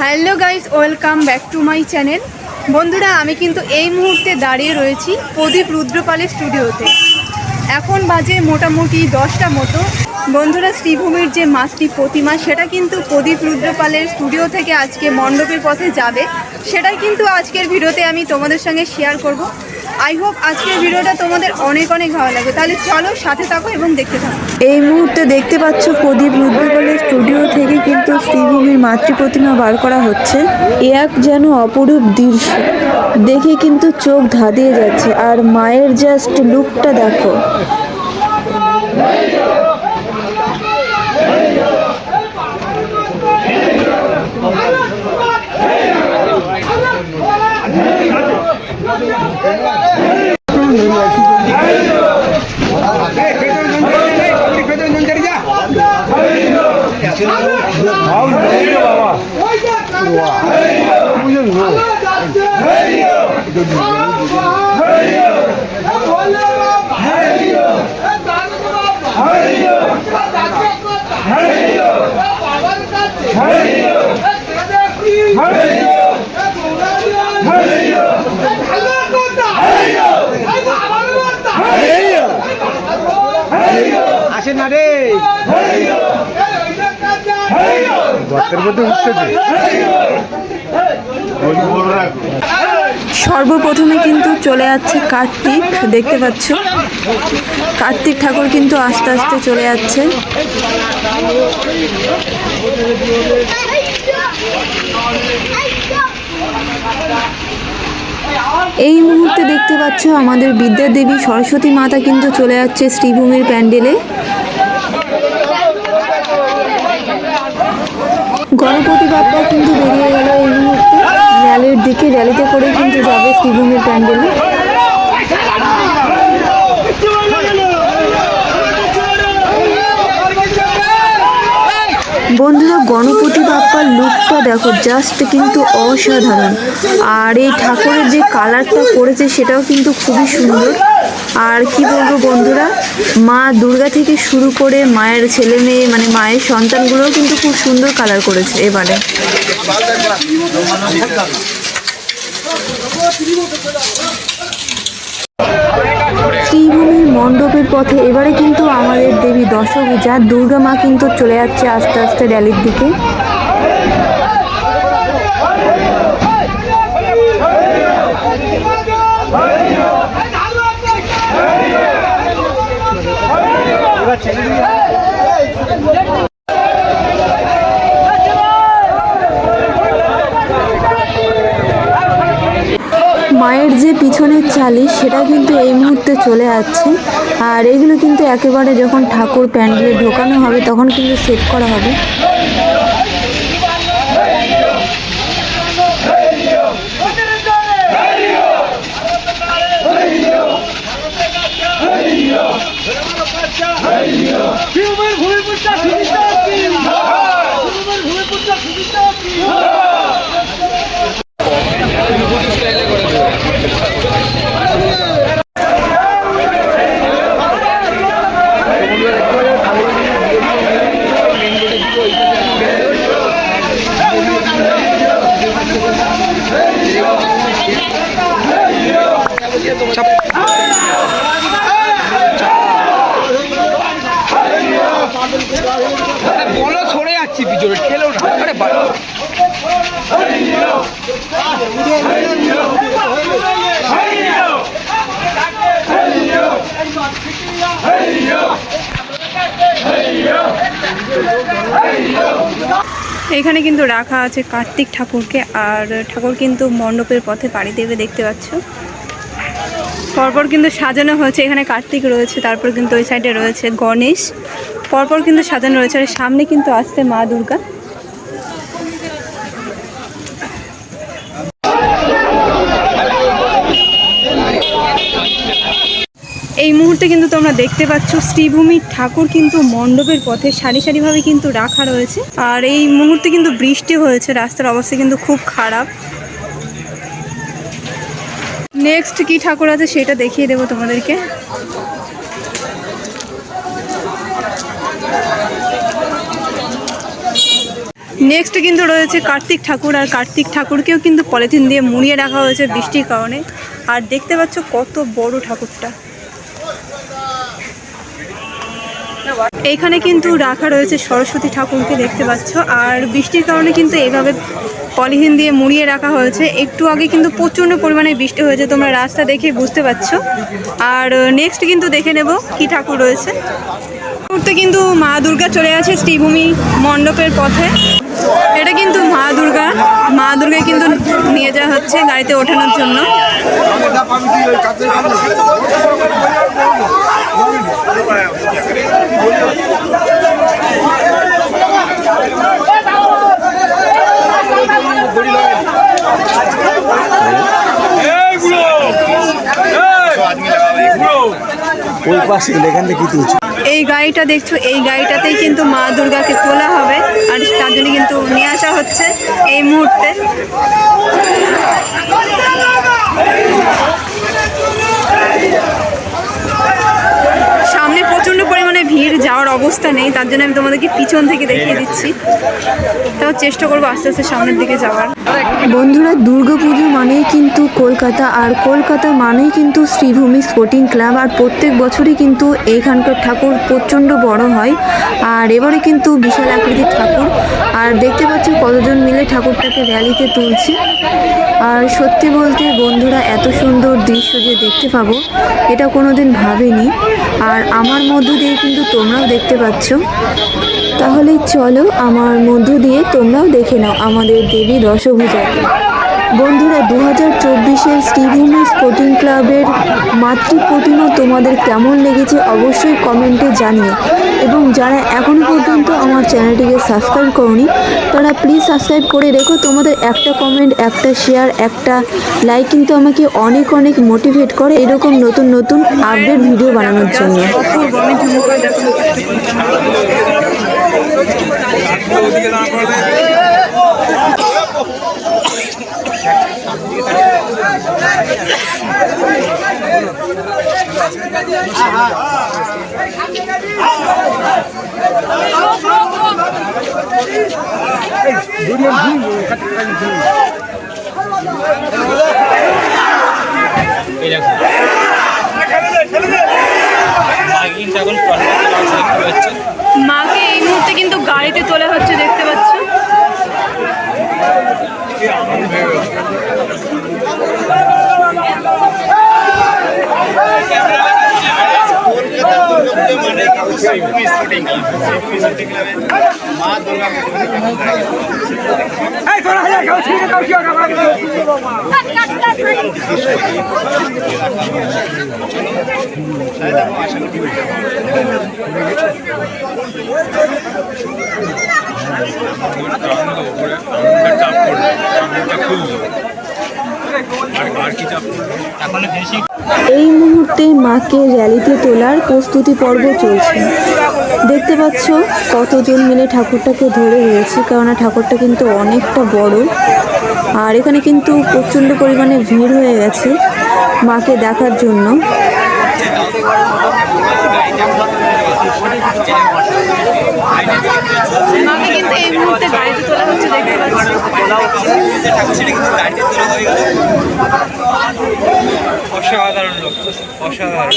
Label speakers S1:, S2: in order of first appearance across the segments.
S1: Hello guys, welcome back to my channel. বন্ধুরা, আমি কিন্তু এই মুহূর্তে দাঁড়িয়ে রয়েছি প্রদীপ রুদ্রপালের স্টুডিওতে। এখন বাজে মোটামুটি দশটা মতো। বন্ধুরা, শ্রীভূমির যে মাতৃ প্রতিমা, সেটা কিন্তু প্রদীপ রুদ্রপালের স্টুডিও থেকে আজকে মণ্ডপের পথে যাবে। সেটাই কিন্তু আজকের ভিডিওতে আমি তোমাদের সঙ্গে শেয়ার করব। আই হোপ আজকের ভিডিওটা তোমাদের অনেক অনেক ভালো লাগবে। তাহলে চলো সাথে থাকো এবং দেখতে থাকো।
S2: এই মুহূর্তে দেখতে পাচ্ছ প্রদীপ রুদ্রপালের স্টুডিও থেকে কিন্তু শ্রীভূমির মাতৃ প্রতিমা বার করা হচ্ছে। এ এক যেন অপরূপ দৃশ্য। দেখে কিন্তু চোখ ধাঁধিয়ে যাচ্ছে। আর মায়ের জাস্ট লুকটা দেখো।
S3: আসে
S2: সর্বপ্রথমে কিন্তু চলে যাচ্ছে কার্তিক, দেখতে পাচ্ছ? কার্তিক ঠাকুর কিন্তু আস্তে আস্তে চলে যাচ্ছে। এই মুহূর্তে দেখতে পাচ্ছ আমাদের বিদ্যাদেবী সরস্বতী মাতা কিন্তু চলে যাচ্ছে শ্রীভূমির প্যান্ডেলে। গণপতি বাপ্পা কিন্তু বেরিয়ে গেল এই মুহূর্তে। র্যালির দিকে, র্যালিতে করে কিন্তু যাবে শ্রীভূমির প্যান্ডেলে। বন্ধুরা, গণপতি বাপ্পার লুকটা দেখো জাস্ট কিন্তু অসাধারণ। আর এই ঠাকুরের যে কালারটা করেছে সেটাও কিন্তু খুবই সুন্দর। আর কি বলব বন্ধুরা, মা দুর্গা থেকে শুরু করে মায়ের ছেলে মেয়ে মানে মায়ের সন্তানগুলোও কিন্তু খুব সুন্দর কালার করেছে এবারে। মণ্ডপের পথে এবারে কিন্তু আমাদের দেবী দশভূজা দুর্গা মা কিন্তু চলে যাচ্ছে আস্তে আস্তে র্যালির দিকে। মায়ের যে পিছনের চালি সেটা কিন্তু এই মুহূর্তে চলে যাচ্ছে আর এগুলো কিন্তু একেবারে যখন ঠাকুর প্যান্ডেলে ঢোকানো হবে, তখন কিন্তু সেট করা হবে।
S3: বলো সরে যাচ্ছি পিছনে ঠেলো না। আরে
S1: এখানে কিন্তু রাখা আছে কার্তিক ঠাকুরকে আর ঠাকুর কিন্তু মণ্ডপের পথে পাড়ি দেবে দেখতে পাচ্ছ। পরপর কিন্তু সাজানো হয়েছে। এখানে কার্তিক রয়েছে, তারপর কিন্তু ওই সাইডে রয়েছে গণেশ। পরপর কিন্তু সাজানো রয়েছে, আর সামনে কিন্তু আসছে মা দুর্গা। এই মুহূর্তে কিন্তু তোমরা দেখতে পাচ্ছ, শ্রীভূমির ঠাকুর কিন্তু মণ্ডপের পথে সারি সারিভাবে কিন্তু রাখা রয়েছে। আর এই মুহূর্তে কিন্তু বৃষ্টি হয়েছে, রাস্তার অবস্থা কিন্তু খুব খারাপ। নেক্সট কি ঠাকুর আছে সেটা দেখিয়ে দেবো তোমাদেরকে। নেক্সট কিন্তু রয়েছে কার্তিক ঠাকুর, আর কার্তিক ঠাকুরকেও কিন্তু পলিথিন দিয়ে মুড়িয়ে রাখা হয়েছে বৃষ্টির কারণে। আর দেখতে পাচ্ছ কত বড় ঠাকুরটা। এইখানে কিন্তু রাখা রয়েছে সরস্বতী ঠাকুরকে দেখতে পাচ্ছ। আর বৃষ্টির কারণে কিন্তু এইভাবে পলিথিন দিয়ে মুড়িয়ে রাখা হয়েছে। একটু আগে কিন্তু প্রচণ্ড পরিমাণে বৃষ্টি হয়েছে, তোমরা রাস্তা দেখে বুঝতে পারছ। আর নেক্সট কিন্তু দেখে নেব কি ঠাকুর রয়েছে। মুহূর্তে কিন্তু মা দুর্গা চলে আছে শ্রীভূমি মণ্ডপের পথে। এটা কিন্তু মা দুর্গা। মা দুর্গা কিন্তু নিয়ে যাওয়া হচ্ছে গাড়িতে ওঠানোর জন্য। এই গাড়িটা দেখছ? এই গাড়িটাতেই কিন্তু মা দুর্গাকে তোলা হবে আর তার জন্য কিন্তু নিয়ে আসা হচ্ছে এই মুহূর্তে সামনে প্রচণ্ড পরিমাণে ভিড় অবস্থা নেই, তার জন্য আমি তোমাদেরকে পিছন থেকে দেখিয়ে দিচ্ছি। তাও চেষ্টা করব আস্তে আস্তে সামনের দিকে যাওয়ার।
S2: বন্ধুরা, দুর্গাপুজো মানেই কিন্তু কলকাতা, আর কলকাতা মানেই কিন্তু শ্রীভূমি স্পোর্টিং ক্লাব আর প্রত্যেক বছরই কিন্তু এইখানকার ঠাকুর প্রচণ্ড বড় হয়। আর এবারে কিন্তু বিশাল আকৃতির ঠাকুর, আর দেখতে পাচ্ছি কতজন মিলে ঠাকুরটাকে র্যালিতে তুলছে। আর সত্যি বলতে বন্ধুরা, এত সুন্দর দৃশ্য যে দেখতে পাবো, এটা কোনোদিন ভাবিনি। আর আমার মধ্য দিয়ে কিন্তু তোমরাও দেখতে পাচ্ছ? তাহলে চলো আমার মধ্য দিয়ে তোমরাও দেখে নাও আমাদের দেবী রসভূজাকে। বন্ধুরা দু হাজার চব্বিশের শ্রীভূমি স্পোর্টিং ক্লাবের মাতৃ প্রতিমা তোমাদের কেমন লেগেছে অবশ্যই কমেন্টে জানিয়ে এবং যারা এখনও পর্যন্ত আমার চ্যানেলটিকে সাবস্ক্রাইব করনি, তারা প্লিজ সাবস্ক্রাইব করে রেখো। তোমাদের একটা কমেন্ট, একটা শেয়ার, একটা লাইক কিন্তু আমাকে অনেক অনেক মোটিভেট করে এরকম নতুন নতুন আপডেট ভিডিও বানানোর জন্য।
S1: মাকে এই মুহূর্তে কিন্তু গাড়িতে তোলা হচ্ছে দেখতে পাচ্ছ
S4: খুললো আর কি চাপ করবে এখন
S2: এই মুহূর্তে মাকে র্যালিতে তোলার প্রস্তুতি পর্ব চলছে। দেখতে পাচ্ছ কতজন মিলে ঠাকুরটাকে ধরে রয়েছে কেননা ঠাকুরটা কিন্তু অনেকটা বড়। আর এখানে কিন্তু প্রচণ্ড পরিমাণে ভিড় হয়ে গেছে মাকে দেখার জন্য।
S1: মাকে কিন্তু এই মুহূর্তে গাড়িতে তোলা হচ্ছে দেখতে পাচ্ছ?
S4: অসাধারণ লোক, অসাধারণ।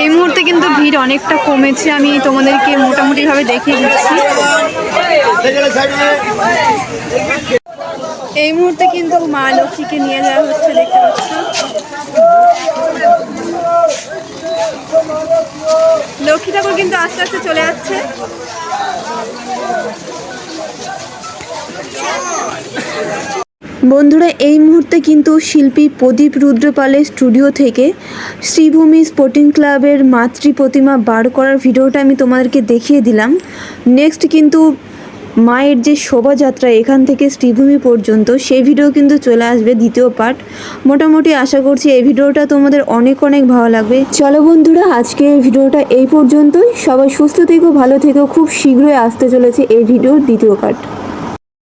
S1: এই মুহূর্তে কিন্তু ভিড় অনেকটা কমেছে, আমি তোমাদেরকে মোটামুটিভাবে দেখিয়ে দিচ্ছি। এই মুহূর্তে কিন্তু মা লক্ষ্মীকে নিয়ে যাওয়া হচ্ছে, দেখতে পাচ্ছ। লক্ষ্মী ঠাকুর কিন্তু আস্তে আস্তে চলে যাচ্ছে।
S2: বন্ধুরা, এই মুহূর্তে কিন্তু শিল্পী প্রদীপ রুদ্রপালের স্টুডিও থেকে শ্রীভূমি স্পোর্টিং ক্লাবের মাতৃ প্রতিমা বার করার ভিডিওটা আমি তোমাদেরকে দেখিয়ে দিলাম। নেক্সট কিন্তু মায়ের যে শোভাযাত্রা এখান থেকে শ্রীভূমি পর্যন্ত, সেই ভিডিও কিন্তু চলে আসবে দ্বিতীয় পার্ট। মোটামুটি আশা করছি এই ভিডিওটা তোমাদের অনেক অনেক ভালো লাগবে। চলো বন্ধুরা আজকে এই ভিডিওটা এই পর্যন্তই। সবাই সুস্থ থেকো, ভালো থেকো। খুব শীঘ্রই আসতে চলেছে এই ভিডিওর দ্বিতীয় পার্ট।